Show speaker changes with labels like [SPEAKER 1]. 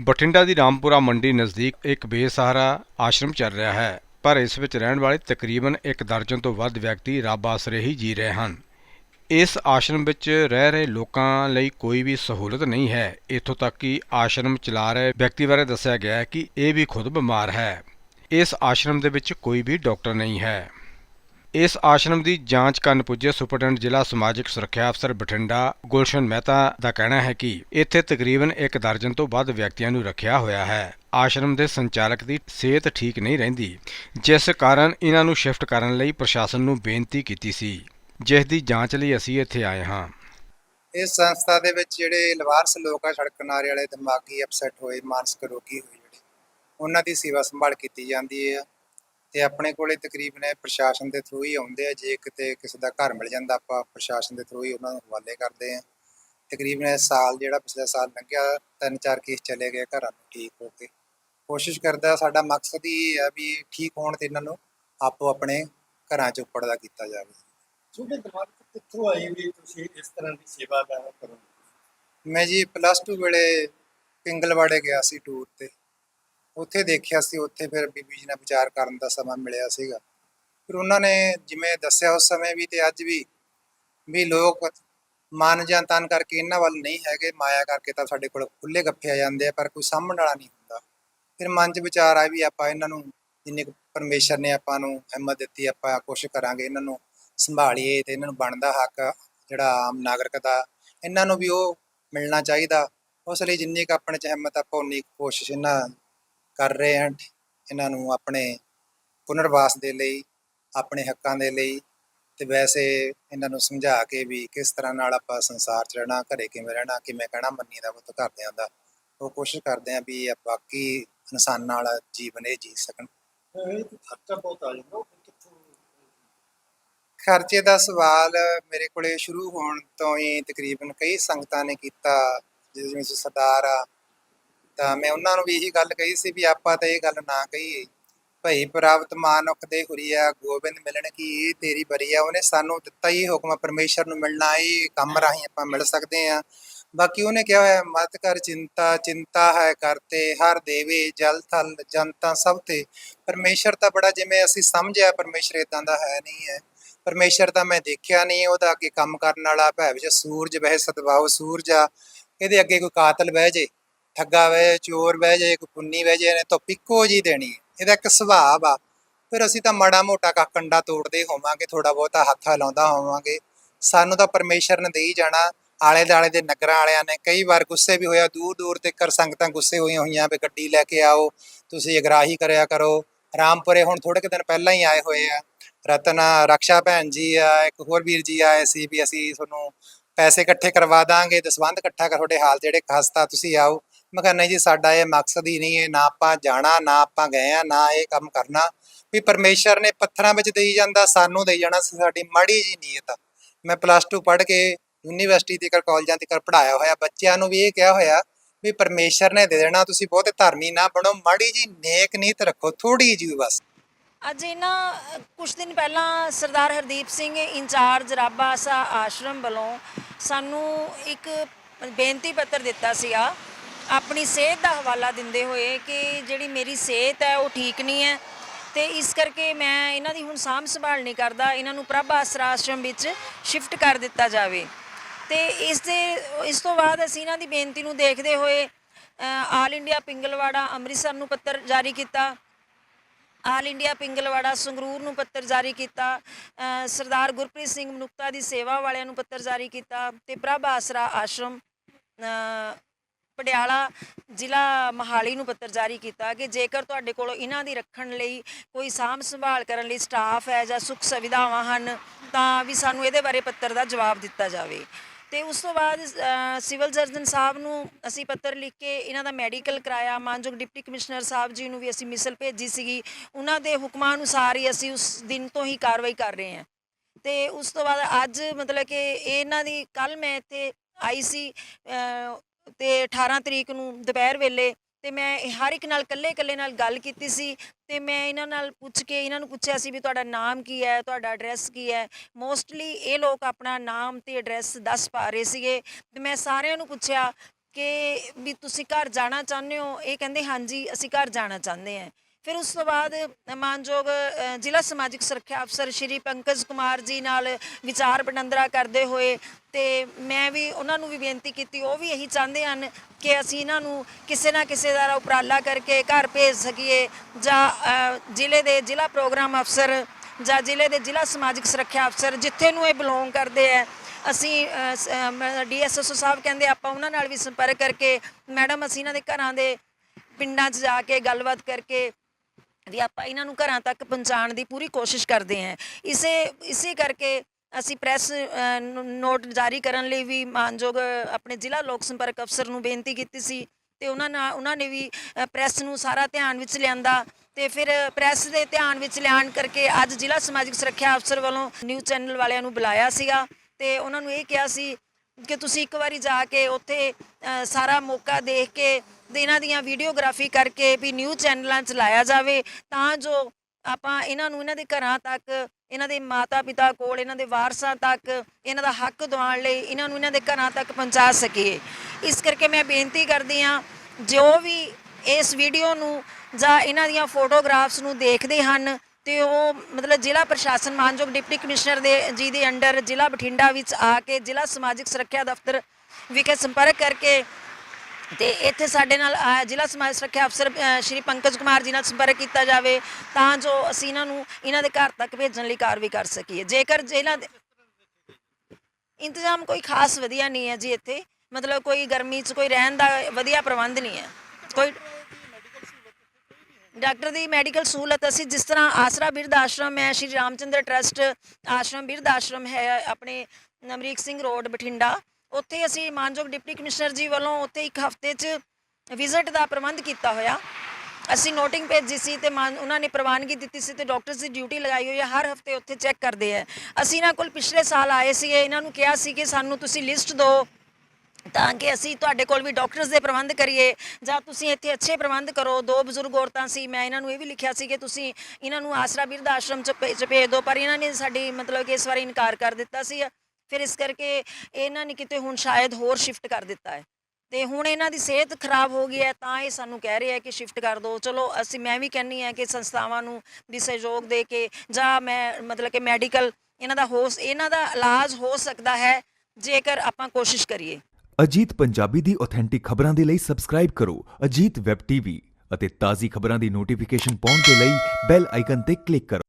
[SPEAKER 1] ਬਠਿੰਡਾ ਦੀ ਰਾਮਪੁਰਾ ਮੰਡੀ ਨਜ਼ਦੀਕ ਇੱਕ ਬੇਸਹਾਰਾ ਆਸ਼ਰਮ ਚੱਲ ਰਿਹਾ ਹੈ, ਪਰ ਇਸ ਵਿੱਚ ਰਹਿਣ ਵਾਲੇ ਤਕਰੀਬਨ ਇੱਕ ਦਰਜਨ ਤੋਂ ਵੱਧ ਵਿਅਕਤੀ ਰੱਬ ਆਸਰੇ ਹੀ ਜੀ ਰਹੇ ਹਨ। ਇਸ ਆਸ਼ਰਮ ਵਿੱਚ ਰਹਿ ਰਹੇ ਲੋਕਾਂ ਲਈ ਕੋਈ ਵੀ ਸਹੂਲਤ ਨਹੀਂ ਹੈ। ਇੱਥੋਂ ਤੱਕ ਕਿ ਆਸ਼ਰਮ ਚਲਾ ਰਹੇ ਵਿਅਕਤੀ ਬਾਰੇ ਦੱਸਿਆ ਗਿਆ ਹੈ ਕਿ ਇਹ ਵੀ ਖੁਦ ਬਿਮਾਰ ਹੈ। ਇਸ ਆਸ਼ਰਮ ਦੇ ਵਿੱਚ ਕੋਈ ਵੀ ਡਾਕਟਰ ਨਹੀਂ ਹੈ। ਇਸ ਆਸ਼ਰਮ ਦੀ ਜਾਂਚ ਕਰਨ ਪੁੱਜੇ ਸੁਪਰਡੈਂਟ ਜ਼ਿਲ੍ਹਾ ਸਮਾਜਿਕ ਸੁਰੱਖਿਆ ਅਫਸਰ ਬਠਿੰਡਾ ਗੁਲਸ਼ਨ ਮਹਿਤਾ ਦਾ ਕਹਿਣਾ ਹੈ ਕਿ ਇੱਥੇ ਤਕਰੀਬਨ ਇੱਕ ਦਰਜਨ ਤੋਂ ਵੱਧ ਵਿਅਕਤੀਆਂ ਨੂੰ ਰੱਖਿਆ ਹੋਇਆ ਹੈ। ਆਸ਼ਰਮ ਦੇ ਸੰਚਾਲਕ ਦੀ ਸਿਹਤ ਠੀਕ ਨਹੀਂ ਰਹਿੰਦੀ, ਜਿਸ ਕਾਰਨ ਇਹਨਾਂ ਨੂੰ ਸ਼ਿਫਟ ਕਰਨ ਲਈ ਪ੍ਰਸ਼ਾਸਨ ਨੂੰ ਬੇਨਤੀ ਕੀਤੀ ਸੀ। ਜਿਸ ਦੀ ਜਾਂਚ ਲਈ ਅਸੀਂ ਇੱਥੇ ਆਏ ਹਾਂ।
[SPEAKER 2] ਇਸ ਸੰਸਥਾ ਦੇ ਵਿੱਚ ਜਿਹੜੇ ਲਵਾਰਸ ਲੋਕ ਆ, ਸੜਕ ਕਿਨਾਰੇ ਵਾਲੇ, ਦਿਮਾਗੀ ਅਪਸੈਟ ਹੋਏ, ਮਾਨਸਿਕ ਰੋਗੀ ਹੋਏ ਜਿਹੜੇ, ਉਹਨਾਂ ਦੀ ਸੇਵਾ ਸੰਭਾਲ ਕੀਤੀ ਜਾਂਦੀ ਹੈ। ਤੇ ਆਪਣੇ ਕੋਲੇ ਤਕਰੀਬਨ ਇਹ ਪ੍ਰਸ਼ਾਸਨ ਦੇ ਥਰੂ ਹੀ ਆਉਂਦੇ ਆ ਜੇ ਕਿਤੇ ਕਿਸੇ ਦਾ ਘਰ ਮਿਲ ਜਾਂਦਾ ਆਪਾਂ ਪ੍ਰਸ਼ਾਸਨ ਦੇ ਥਰੂ ਹੀ ਉਹਨਾਂ ਨੂੰ ਹਵਾਲੇ ਕਰਦੇ ਆ। ਤਕਰੀਬਨ ਇਸ ਸਾਲ ਜਿਹੜਾ ਪਿਛਲੇ ਸਾਲ ਲੰਘਿਆ ਤਿੰਨ ਚਾਰ ਕੇਸ ਚਲੇ ਗਏ ਘਰਾਂ ਨੂੰ ਠੀਕ ਹੋ ਕੇ। ਕੋਸ਼ਿਸ਼ ਕਰਦਾ ਸਾਡਾ ਮਕਸਦ ਹੀ ਇਹ ਹੈ ਵੀ ਠੀਕ ਹੋਣ ਤੇ ਇਹਨਾਂ ਨੂੰ ਆਪੋ ਆਪਣੇ ਘਰਾਂ ਚ ਉੱਪੜਦਾ ਕੀਤਾ ਜਾਵੇ।
[SPEAKER 3] ਤੁਹਾਡੇ ਦਿਮਾਗ 'ਚ ਕਿੱਥੋਂ ਆਈ ਵੀ ਤੁਸੀਂ ਇਸ ਤਰ੍ਹਾਂ ਦੀ ਸੇਵਾ ਦਾ ਕਰੋ
[SPEAKER 2] ਮੈਂ ਜੀ ਪਲੱਸ 2 ਵੇਲੇ ਪਿੰਗਲਵਾੜੇ ਗਿਆ ਸੀ ਟੂਰ ਤੇ। ਉੱਥੇ ਦੇਖਿਆ ਸੀ, ਉੱਥੇ ਫਿਰ ਬੀਬੀ ਜੀ ਨਾਲ ਵਿਚਾਰ ਕਰਨ ਦਾ ਸਮਾਂ ਮਿਲਿਆ ਸੀਗਾ। ਫਿਰ ਉਹਨਾਂ ਨੇ ਜਿਵੇਂ ਦੱਸਿਆ ਉਸ ਸਮੇਂ ਵੀ ਤੇ ਅੱਜ ਵੀ ਵੀ ਲੋਕ ਮਨ ਜਾਂ ਤਨ ਕਰਕੇ ਇਹਨਾਂ ਵੱਲ ਨਹੀਂ ਹੈਗੇ, ਮਾਇਆ ਕਰਕੇ ਤਾਂ ਸਾਡੇ ਕੋਲ ਖੁੱਲੇ ਗੱਫੇ ਆ ਜਾਂਦੇ ਆ, ਪਰ ਕੋਈ ਸਾਂਭਣ ਵਾਲਾ ਨਹੀਂ ਹੁੰਦਾ। ਫਿਰ ਮਨ 'ਚ ਵਿਚਾਰ ਆਇਆ ਵੀ ਆਪਾਂ ਇਹਨਾਂ ਨੂੰ ਜਿੰਨੇ ਕੁ ਪਰਮੇਸ਼ਰ ਨੇ ਆਪਾਂ ਨੂੰ ਹਿੰਮਤ ਦਿੱਤੀ, ਆਪਾਂ ਕੋਸ਼ਿਸ਼ ਕਰਾਂਗੇ, ਇਹਨਾਂ ਨੂੰ ਸੰਭਾਲੀਏ ਤੇ ਇਹਨਾਂ ਨੂੰ ਬਣਦਾ ਹੱਕ ਜਿਹੜਾ ਆਮ ਨਾਗਰਿਕ ਦਾ, ਇਹਨਾਂ ਨੂੰ ਵੀ ਉਹ ਮਿਲਣਾ ਚਾਹੀਦਾ। ਉਸ ਲਈ ਜਿੰਨੀ ਕੁ ਆਪਣੇ ਚ ਹਿੰਮਤ ਆਪਾਂ ਉਨੀ ਕੁ ਕੋਸ਼ਿਸ਼ ਇਹਨਾਂ ਕਰ ਰਹੇ ਹਾਂ ਇਹਨਾਂ ਨੂੰ ਆਪਣੇ ਪੁਨਰਵਾਸ ਦੇ ਲਈ ਆਪਣੇ ਹੱਕਾਂ ਦੇ ਲਈ ਤੇ ਵੈਸੇ ਇਹਨਾਂ ਨੂੰ ਸਮਝਾ ਕੇ ਵੀ ਕਿਸ ਤਰ੍ਹਾਂ ਨਾਲ ਆਪਾਂ ਸੰਸਾਰ ਚ ਰਹਿਣਾ ਘਰੇ ਕਿਵੇਂ ਰਹਿਣਾ ਕਿਵੇਂ ਕਹਿਣਾ ਮੰਨੀ ਦਾ ਪੁੱਤ ਘਰਦਿਆਂ ਦਾ ਉਹ ਕੋਸ਼ਿਸ਼ ਕਰਦੇ ਆ ਵੀ ਬਾਕੀ ਇਨਸਾਨਾਂ ਵਾਲਾ ਜੀਵਨ ਇਹ ਜੀ ਸਕਣ।
[SPEAKER 3] ਖਰਚਾ ਬਹੁਤ ਆ ਜਾਂਦਾ
[SPEAKER 2] ਖਰਚੇ ਦਾ ਸਵਾਲ ਮੇਰੇ ਕੋਲੇ ਸ਼ੁਰੂ ਹੋਣ ਤੋਂ ਹੀ ਤਕਰੀਬਨ ਕਈ ਸੰਗਤਾਂ ਨੇ ਕੀਤਾ ਜਿਵੇਂ ਸਰਦਾਰ ਆ ਤਾਂ ਮੈਂ ਉਹਨਾਂ ਨੂੰ ਵੀ ਇਹੀ ਗੱਲ ਕਹੀ ਸੀ ਵੀ ਆਪਾਂ ਤਾਂ ਇਹ ਗੱਲ ਨਾ ਕਹੀਏ। ਭਈ ਪ੍ਰਾਪਤ ਮਾਨੁਖ ਦੇ ਹੁਰੀਆ ਗੋਬਿੰਦ ਮਿਲਣ ਕੀ ਇਹ ਤੇਰੀ ਬਰੀਆ ਉਹਨੇ ਸਾਨੂੰ ਦਿੱਤਾ ਹੀ ਹੁਕਮ, ਪਰਮੇਸ਼ਰ ਨੂੰ ਮਿਲਣਾ ਇਹ ਕੰਮ ਰਾਹੀਂ ਆਪਾਂ ਮਿਲ ਸਕਦੇ ਆ ਬਾਕੀ ਉਹਨੇ ਕਿਹਾ ਹੋਇਆ, ਮਤ ਕਰ ਚਿੰਤਾ ਚਿੰਤਾ ਹੈ ਕਰਤੇ ਹਰ ਦੇਵੇ ਜਲ ਥਲ ਜਨਤਾ ਸਭ ਤੇ। ਪਰਮੇਸ਼ਰ ਤਾਂ ਬੜਾ ਜਿਵੇਂ ਅਸੀਂ ਸਮਝਿਆ, ਪਰਮੇਸ਼ਰ ਇਦਾਂ ਦਾ ਹੈ ਨਹੀਂ ਹੈ। ਪਰਮੇਸ਼ਰ ਤਾਂ ਮੈਂ ਦੇਖਿਆ ਨਹੀਂ, ਉਹਦਾ ਅੱਗੇ ਕੰਮ ਕਰਨ ਵਾਲਾ ਭੈ ਵਿੱਚ ਸੂਰਜ ਬਹਿ ਸਤਵਾਉ ਸੂਰਜ ਆ, ਇਹਦੇ ਅੱਗੇ ਕੋਈ ਕਾਤਲ ਬਹਿ ਜੇ। ਠੱਗਾ ਬਹਿ ਜੇ ਚੋਰ ਬਹਿ ਜਾਏ, ਕੋਈ ਪੁੰਨੀ ਬਹਿ ਜਾਏ, ਇਹਨੇ ਤਾਂ ਪਿੱਕੋ ਜੀ ਦੇਣੀ ਇਹਦਾ ਇੱਕ ਸੁਭਾਅ ਆ। ਫਿਰ ਅਸੀਂ ਤਾਂ ਮਾੜਾ ਮੋਟਾ ਕਾ ਕੰਡਾ ਤੋੜਦੇ ਹੋਵਾਂਗੇ ਥੋੜਾ ਬਹੁਤਾ ਹੱਥ ਹਿਲਾਉਂਦਾ ਹੋਵਾਂਗੇ। ਸਾਨੂੰ ਤਾਂ ਪਰਮੇਸ਼ਰ ਨੇ ਦੇਈ ਜਾਣਾ। ਆਲੇ ਦਾਲੇ ਦੇ ਨਗਰਾਂ ਵਾਲਿਆਂ ਨੇ ਕਈ ਵਾਰ ਗੁੱਸੇ ਵੀ ਹੋਇਆ, ਦੂਰ ਦੂਰ ਤੇ ਕਰ ਸੰਗਤਾਂ ਗੁੱਸੇ ਹੋਈਆਂ ਹੋਈਆਂ ਵੀ ਗੱਡੀ ਲੈ ਕੇ ਆਓ, ਤੁਸੀਂ ਅਗਰਾਹੀ ਕਰਿਆ ਕਰੋ। ਰਾਮਪੁਰੇ ਹੁਣ ਥੋੜੇ ਕੁ ਦਿਨ ਪਹਿਲਾਂ ਹੀ ਆਏ ਹੋਏ ਆ। ਰਤਨ, ਰਕਸ਼ਾ ਭੈਣ ਜੀ ਆ, ਇੱਕ ਹੋਰ ਵੀਰ ਜੀ ਆਏ ਸੀ ਵੀ ਅਸੀਂ ਤੁਹਾਨੂੰ ਪੈਸੇ ਇਕੱਠੇ ਕਰਵਾ ਦਾਂਗੇ ਤੇ ਸੰਬੰਧ ਇਕੱਠਾ ਕਰ, ਤੁਹਾਡੇ ਹਾਲ ਜਿਹੜੇ ਖਸਤਾ ਤੁਸੀਂ ਆਓ। ਮੈਂ ਕਿਹਾ ਨਹੀਂ ਜੀ, ਸਾਡਾ ਇਹ ਮਕਸਦ ਹੀ ਨਹੀਂ ਹੈ, ਨਾ ਆਪਾਂ ਜਾਣਾ, ਨਾ ਆਪਾਂ ਗਏ ਆ ਨਾ ਇਹ ਕੰਮ ਕਰਨਾ। ਵੀ ਪਰਮੇਸ਼ਰ ਨੇ ਪੱਥਰਾਂ ਵਿੱਚ ਦੇਈ ਜਾਂਦਾ, ਸਾਨੂੰ ਦੇਈ ਜਾਣਾ ਸਾਡੀ ਮਾੜੀ ਜੀ ਨੀਅਤ ਆ। ਮੈਂ ਪਲੱਸ 2 ਪੜ੍ਹ ਕੇ ਯੂਨੀਵਰਸਿਟੀ ਤੇ ਕਾਲਜਾਂ ਤੱਕ ਪੜਾਇਆ ਹੋਇਆ, ਬੱਚਿਆਂ ਨੂੰ ਵੀ ਇਹ ਕਿਹਾ ਹੋਇਆ ਵੀ ਪਰਮੇਸ਼ਰ ਨੇ ਦੇ ਦੇਣਾ, ਤੁਸੀਂ ਬਹੁਤੇ ਧਰਮੀ ਨਾ ਬਣੋ, ਮਾੜੀ ਜੀ ਨੇਕ ਨੀਤ ਰੱਖੋ ਥੋੜੀ ਜੀ ਬਸ।
[SPEAKER 4] ਅੱਜ ਇਹਨਾਂ ਕੁਝ ਦਿਨ ਪਹਿਲਾਂ ਸਰਦਾਰ ਹਰਦੀਪ ਸਿੰਘ ਇੰਚਾਰਜ ਰਾਬਾਸਾ ਆਸ਼ਰਮ ਵੱਲੋਂ ਸਾਨੂੰ ਇੱਕ ਬੇਨਤੀ ਪੱਤਰ ਦਿੱਤਾ ਸੀਗਾ ਆਪਣੀ ਸਿਹਤ ਦਾ ਹਵਾਲਾ ਦਿੰਦੇ ਹੋਏ ਕਿ ਜਿਹੜੀ ਮੇਰੀ ਸਿਹਤ ਹੈ ਉਹ ਠੀਕ ਨਹੀਂ ਹੈ ਤੇ ਇਸ ਕਰਕੇ ਮੈਂ ਇਹਨਾਂ ਦੀ ਹੁਣ ਸਾਂਭ ਸੰਭਾਲ ਨਹੀਂ ਕਰਦਾ, ਇਹਨਾਂ ਨੂੰ ਪ੍ਰਭ ਆਸਰਾ ਆਸ਼ਰਮ ਵਿੱਚ ਸ਼ਿਫਟ ਕਰ ਦਿੱਤਾ ਜਾਵੇ। ਤੇ ਇਸ ਦੇ, ਇਸ ਤੋਂ ਬਾਅਦ ਅਸੀਂ ਇਹਨਾਂ ਦੀ ਬੇਨਤੀ ਨੂੰ ਦੇਖਦੇ ਹੋਏ ਆਲ ਇੰਡੀਆ ਪਿੰਗਲਵਾੜਾ ਅੰਮ੍ਰਿਤਸਰ ਨੂੰ ਪੱਤਰ ਜਾਰੀ ਕੀਤਾ। ਆਲ ਇੰਡੀਆ ਪਿੰਗਲਵਾੜਾ ਸੰਗਰੂਰ ਨੂੰ ਪੱਤਰ ਜਾਰੀ ਕੀਤਾ। ਸਰਦਾਰ ਗੁਰਪ੍ਰੀਤ ਸਿੰਘ ਮਨੁਕਤਾ ਦੀ ਸੇਵਾ ਵਾਲਿਆਂ ਨੂੰ ਪੱਤਰ ਜਾਰੀ ਕੀਤਾ ਤੇ ਪ੍ਰਭ ਆਸਰਾ ਆਸ਼ਰਮ ਪਟਿਆਲਾ ਜ਼ਿਲ੍ਹਾ ਮਹਾਲੀ ਨੂੰ ਪੱਤਰ ਜਾਰੀ ਕੀਤਾ ਕਿ ਜੇਕਰ ਤੁਹਾਡੇ ਕੋਲ ਇਹਨਾਂ ਦੀ ਰੱਖਣ ਲਈ ਕੋਈ ਸਾਂਭ ਸੰਭਾਲ ਕਰਨ ਲਈ ਸਟਾਫ ਹੈ ਜਾਂ ਸੁੱਖ ਸੁਵਿਧਾਵਾਂ ਹਨ, ਤਾਂ ਵੀ ਸਾਨੂੰ ਇਹਦੇ ਬਾਰੇ ਪੱਤਰ ਦਾ ਜਵਾਬ ਦਿੱਤਾ ਜਾਵੇ। ਤੇ ਉਸ ਤੋਂ ਬਾਅਦ ਸਿਵਲ ਸਰਜਨ ਸਾਹਿਬ ਨੂੰ ਅਸੀਂ ਪੱਤਰ ਲਿਖ ਕੇ ਇਹਨਾਂ ਦਾ ਮੈਡੀਕਲ ਕਰਾਇਆ। ਮਾਨਯੋਗ ਡਿਪਟੀ ਕਮਿਸ਼ਨਰ ਸਾਹਿਬ ਜੀ ਨੂੰ ਵੀ ਅਸੀਂ ਮਿਸਲ ਭੇਜੀ ਸੀਗੀ। ਉਹਨਾਂ ਦੇ ਹੁਕਮਾਂ ਅਨੁਸਾਰ ਹੀ ਅਸੀਂ ਉਸ ਦਿਨ ਤੋਂ ਹੀ ਕਾਰਵਾਈ ਕਰ ਰਹੇ ਹਾਂ। ਤੇ ਉਸ ਤੋਂ ਬਾਅਦ ਅੱਜ ਮਤਲਬ ਕਿ ਇਹਨਾਂ ਦੀ ਕੱਲ ਮੈਂ ਇੱਥੇ ਆਈ ਸੀ ਤੇ 18 ਤਰੀਕ ਨੂੰ ਦੁਪਹਿਰ ਵੇਲੇ ਤੇ ਮੈਂ ਹਰ ਇੱਕ ਨਾਲ ਇਕੱਲੇ ਇਕੱਲੇ ਨਾਲ ਗੱਲ ਕੀਤੀ ਸੀ ਤੇ ਮੈਂ ਇਹਨਾਂ ਨਾਲ ਪੁੱਛ ਕੇ ਇਹਨਾਂ ਨੂੰ ਪੁੱਛਿਆ ਸੀ ਵੀ ਤੁਹਾਡਾ ਨਾਮ ਕੀ ਹੈ, ਤੁਹਾਡਾ ਐਡਰੈਸ ਕੀ ਹੈ। ਮੋਸਟਲੀ ਇਹ ਲੋਕ ਆਪਣਾ ਨਾਮ ਤੇ ਐਡਰੈਸ ਦੱਸ ਪਾ ਰਹੇ ਸੀਗੇ। ਤੇ ਮੈਂ ਸਾਰਿਆਂ ਨੂੰ ਪੁੱਛਿਆ ਕਿ ਵੀ ਤੁਸੀਂ ਘਰ ਜਾਣਾ ਚਾਹੁੰਦੇ ਹੋ? ਇਹ ਕਹਿੰਦੇ, ਹਾਂਜੀ, ਅਸੀਂ ਘਰ ਜਾਣਾ ਚਾਹੁੰਦੇ ਹਾਂ। ਫਿਰ ਉਸ ਤੋਂ ਬਾਅਦ ਮਾਨਯੋਗ ਜ਼ਿਲ੍ਹਾ ਸਮਾਜਿਕ ਸੁਰੱਖਿਆ ਅਫਸਰ ਸ਼੍ਰੀ ਪੰਕਜ ਕੁਮਾਰ ਜੀ ਨਾਲ ਵਿਚਾਰ ਵਟਾਂਦਰਾ ਕਰਦੇ ਹੋਏ ਤੇ ਮੈਂ ਵੀ ਉਹਨਾਂ ਨੂੰ ਵੀ ਬੇਨਤੀ ਕੀਤੀ, ਉਹ ਵੀ ਇਹੀ ਚਾਹੁੰਦੇ ਹਨ ਕਿ ਅਸੀਂ ਇਹਨਾਂ ਨੂੰ ਕਿਸੇ ਨਾ ਕਿਸੇ ਦਾ ਉਪਰਾਲਾ ਕਰਕੇ ਘਰ ਭੇਜ ਸਕੀਏ ਜਾਂ ਜ਼ਿਲ੍ਹੇ ਦੇ ਜ਼ਿਲ੍ਹਾ ਪ੍ਰੋਗਰਾਮ ਅਫਸਰ ਜਾਂ ਜ਼ਿਲ੍ਹੇ ਦੇ ਜ਼ਿਲ੍ਹਾ ਸਮਾਜਿਕ ਸੁਰੱਖਿਆ ਅਫਸਰ ਜਿੱਥੇ ਨੂੰ ਇਹ ਬਿਲੋਂਗ ਕਰਦੇ ਹੈ, ਅਸੀਂ ਡੀਐਸਐਸਓ ਸਾਹਿਬ ਕਹਿੰਦੇ ਆਪਾਂ ਉਹਨਾਂ ਨਾਲ ਵੀ ਸੰਪਰਕ ਕਰਕੇ ਮੈਡਮ ਅਸੀਂ ਇਹਨਾਂ ਦੇ ਘਰਾਂ ਦੇ ਪਿੰਡਾਂ 'ਚ ਜਾ ਕੇ ਗੱਲਬਾਤ ਕਰਕੇ ਵੀ ਆਪਾਂ ਇਹਨਾਂ ਨੂੰ ਘਰਾਂ ਤੱਕ ਪਹੁੰਚਾਉਣ ਦੀ ਪੂਰੀ ਕੋਸ਼ਿਸ਼ ਕਰਦੇ ਹਾਂ। ਇਸੇ ਇਸੇ ਕਰਕੇ ਅਸੀਂ ਪ੍ਰੈਸ ਨੋਟ ਜਾਰੀ ਕਰਨ ਲਈ ਵੀ ਮਾਨਯੋਗ ਆਪਣੇ ਜ਼ਿਲ੍ਹਾ ਲੋਕ ਸੰਪਰਕ ਅਫਸਰ ਨੂੰ ਬੇਨਤੀ ਕੀਤੀ ਸੀ ਤੇ ਉਹਨਾਂ ਨਾਲ ਉਹਨਾਂ ਨੇ ਵੀ ਅ, ਪ੍ਰੈਸ ਨੂੰ ਸਾਰਾ ਧਿਆਨ ਵਿੱਚ ਲਿਆਂਦਾ ਤੇ ਫਿਰ ਪ੍ਰੈਸ ਦੇ ਧਿਆਨ ਵਿੱਚ ਲਿਆਣ ਕਰਕੇ ਅੱਜ ਜ਼ਿਲ੍ਹਾ ਸਮਾਜਿਕ ਸੁਰੱਖਿਆ ਅਫਸਰ ਵੱਲੋਂ ਨਿਊਜ਼ ਚੈਨਲ ਵਾਲਿਆਂ ਨੂੰ ਬੁਲਾਇਆ ਸੀਗਾ ਤੇ ਉਹਨਾਂ ਨੂੰ ਇਹ ਕਿਹਾ ਸੀ ਕਿ ਤੁਸੀਂ ਇੱਕ ਵਾਰੀ ਜਾ ਕੇ ਉੱਥੇ ਸਾਰਾ ਮੌਕਾ ਦੇਖ ਕੇ ਤੇ ਇਹਨਾਂ ਦੀਆਂ ਵੀਡੀਓਗ੍ਰਾਫੀ ਕਰਕੇ ਵੀ ਨਿਊਜ਼ ਚੈਨਲਾਂ 'ਚ ਲਾਇਆ ਜਾਵੇ, ਤਾਂ ਜੋ ਆਪਾਂ ਇਹਨਾਂ ਨੂੰ, ਇਹਨਾਂ ਦੇ ਘਰਾਂ ਤੱਕ, ਇਹਨਾਂ ਦੇ ਮਾਤਾ ਪਿਤਾ ਕੋਲ, ਇਹਨਾਂ ਦੇ ਵਾਰਸਾਂ ਤੱਕ, ਇਹਨਾਂ ਦਾ ਹੱਕ ਦਿਵਾਉਣ ਲਈ ਇਹਨਾਂ ਨੂੰ ਇਹਨਾਂ ਦੇ ਘਰਾਂ ਤੱਕ ਪਹੁੰਚਾ ਸਕੀਏ। ਇਸ ਕਰਕੇ ਮੈਂ ਬੇਨਤੀ ਕਰਦੀ ਹਾਂ, ਜੋ ਵੀ ਇਸ ਵੀਡੀਓ ਨੂੰ ਜਾਂ ਇਹਨਾਂ ਦੀਆਂ ਫੋਟੋਗ੍ਰਾਫਸ ਨੂੰ ਦੇਖਦੇ ਹਨ, ਤੇ ਉਹ ਮਤਲਬ ਜ਼ਿਲ੍ਹਾ ਪ੍ਰਸ਼ਾਸਨ ਮਾਨਯੋਗ ਡਿਪਟੀ ਕਮਿਸ਼ਨਰ ਦੇ, ਜੀ ਦੇ ਅੰਡਰ ਜ਼ਿਲ੍ਹਾ ਬਠਿੰਡਾ ਵਿੱਚ ਆ ਕੇ ਜ਼ਿਲ੍ਹਾ ਸਮਾਜਿਕ ਸੁਰੱਖਿਆ ਦਫ਼ਤਰ ਵਿਖੇ ਸੰਪਰਕ ਕਰਕੇ ਤੇ ਇੱਥੇ ਸਾਡੇ ਨਾਲ ਜ਼ਿਲ੍ਹਾ ਸਮਾਜ ਸੁਰੱਖਿਆ ਅਫਸਰ ਸ਼੍ਰੀ ਪੰਕਜ ਕੁਮਾਰ ਜੀ ਨਾਲ ਸੰਪਰਕ ਕੀਤਾ ਜਾਵੇ, ਤਾਂ ਜੋ ਅਸੀਂ ਇਹਨਾਂ ਨੂੰ, ਇਹਨਾਂ ਦੇ ਘਰ ਤੱਕ ਭੇਜਣ ਲਈ ਕਾਰਵਾਈ ਕਰ ਸਕੀਏ। ਜੇਕਰ ਜੇਲ੍ਹਾਂ ਦੇ ਇੰਤਜ਼ਾਮ ਕੋਈ ਖਾਸ ਵਧੀਆ ਨਹੀਂ ਹੈ ਜੀ ਇੱਥੇ, ਮਤਲਬ ਕੋਈ ਗਰਮੀ 'ਚ ਕੋਈ ਰਹਿਣ ਦਾ ਵਧੀਆ ਪ੍ਰਬੰਧ ਨਹੀਂ ਹੈ। ਕੋਈ ਡਾਕਟਰ ਦੀ ਮੈਡੀਕਲ ਸਹੂਲਤ, ਅਸੀਂ ਜਿਸ ਤਰ੍ਹਾਂ ਆਸਰਾ ਬਿਰਧ ਆਸ਼ਰਮ ਹੈ, ਸ਼੍ਰੀ ਰਾਮਚੰਦਰ ਟਰਸਟ ਆਸ਼ਰਮ ਬਿਰਧ ਆਸ਼ਰਮ ਹੈ, ਆਪਣੇ ਅਮਰੀਕ ਸਿੰਘ ਰੋਡ, ਬਠਿੰਡਾ ਉੱਥੇ ਅਸੀਂ ਮਾਨਯੋਗ ਡਿਪਟੀ ਕਮਿਸ਼ਨਰ ਜੀ ਵੱਲੋਂ ਉੱਥੇ ਇੱਕ ਹਫ਼ਤੇ 'ਚ ਵਿਜ਼ਿਟ ਦਾ ਪ੍ਰਬੰਧ ਕੀਤਾ ਹੋਇਆ। ਅਸੀਂ ਨੋਟਿੰਗ ਭੇਜੀ ਸੀ ਤੇ ਮਾਨ- ਉਹਨਾਂ ਨੇ ਪ੍ਰਵਾਨਗੀ ਦਿੱਤੀ ਸੀ ਤੇ ਡਾਕਟਰਸ ਦੀ ਡਿਊਟੀ ਲਗਾਈ ਹੋਈ ਹੈ, ਹਰ ਹਫ਼ਤੇ ਉੱਥੇ ਚੈੱਕ ਕਰਦੇ ਆ ਅਸੀਂ ਇਹਨਾਂ ਕੋਲ ਪਿਛਲੇ ਸਾਲ ਆਏ ਸੀਗੇ ਇਹਨਾਂ ਨੂੰ ਕਿਹਾ ਸੀ ਕਿ ਸਾਨੂੰ ਤੁਸੀਂ ਲਿਸਟ ਦਿਓ ਤਾਂ ਕਿ ਅਸੀਂ ਤੁਹਾਡੇ ਕੋਲ ਵੀ ਡਾਕਟਰਸ ਦੇ ਪ੍ਰਬੰਧ ਕਰੀਏ ਜਾਂ ਤੁਸੀਂ ਇੱਥੇ ਅੱਛੇ ਪ੍ਰਬੰਧ ਕਰੋ। ਦੋ ਬਜ਼ੁਰਗ ਔਰਤਾਂ ਸੀ, ਮੈਂ ਇਹਨਾਂ ਨੂੰ ਇਹ ਵੀ ਲਿਖਿਆ ਸੀ ਕਿ ਤੁਸੀਂ ਇਹਨਾਂ ਨੂੰ ਆਸਰਾ ਬਿਰਧ ਆਸ਼ਰਮ ਚ ਭੇ- ਚ ਭੇਜ ਦਿਓ, ਪਰ ਇਹਨਾਂ ਨੇ ਸਾਡੀ ਮਤਲਬ ਕਿ ਇਸ ਵਾਰੀ ਇਨਕਾਰ ਕਰ ਦਿੱਤਾ ਸੀ। ਫਿਰ ਇਸ ਕਰਕੇ ਇਹਨਾਂ ਨੇ ਕਿਤੇ ਹੁਣ ਸ਼ਾਇਦ ਹੋਰ ਸ਼ਿਫਟ ਕਰ ਦਿੱਤਾ ਹੈ। ਤੇ ਹੁਣ ਇਹਨਾਂ ਦੀ ਸਿਹਤ ਖਰਾਬ ਹੋ ਗਈ ਹੈ, ਤਾਂ ਇਹ ਸਾਨੂੰ ਕਹਿ ਰਹੇ ਆ ਕਿ ਸ਼ਿਫਟ ਕਰ ਦਿਓ ਚਲੋ, ਅਸੀਂ, ਮੈਂ ਵੀ ਕਹਿੰਨੀ ਆ ਕਿ ਸੰਸਥਾਵਾਂ ਨੂੰ ਵੀ ਸਹਿਯੋਗ ਦੇ ਕੇ ਜਾਂ ਮੈਂ ਮਤਲਬ ਕਿ ਮੈਡੀਕਲ ਇਹਨਾਂ ਦਾ ਹੋ ਇਹਨਾਂ ਦਾ ਇਲਾਜ ਹੋ ਸਕਦਾ ਹੈ, ਜੇਕਰ ਆਪਾਂ ਕੋਸ਼ਿਸ਼ ਕਰੀਏ।
[SPEAKER 5] ਅਜੀਤ ਪੰਜਾਬੀ ਦੀ ਆਥੈਂਟਿਕ ਖਬਰਾਂ ਦੇ ਲਈ ਸਬਸਕ੍ਰਾਈਬ ਕਰੋ ਅਜੀਤ ਵੈਬ ਟੀਵੀ ਅਤੇ ਤਾਜ਼ੀ ਖਬਰਾਂ ਦੀ ਨੋਟੀਫਿਕੇਸ਼ਨ ਪਾਉਣ ਦੇ ਲਈ ਬੈਲ ਆਈਕਨ ਤੇ ਕਲਿੱਕ ਕਰੋ।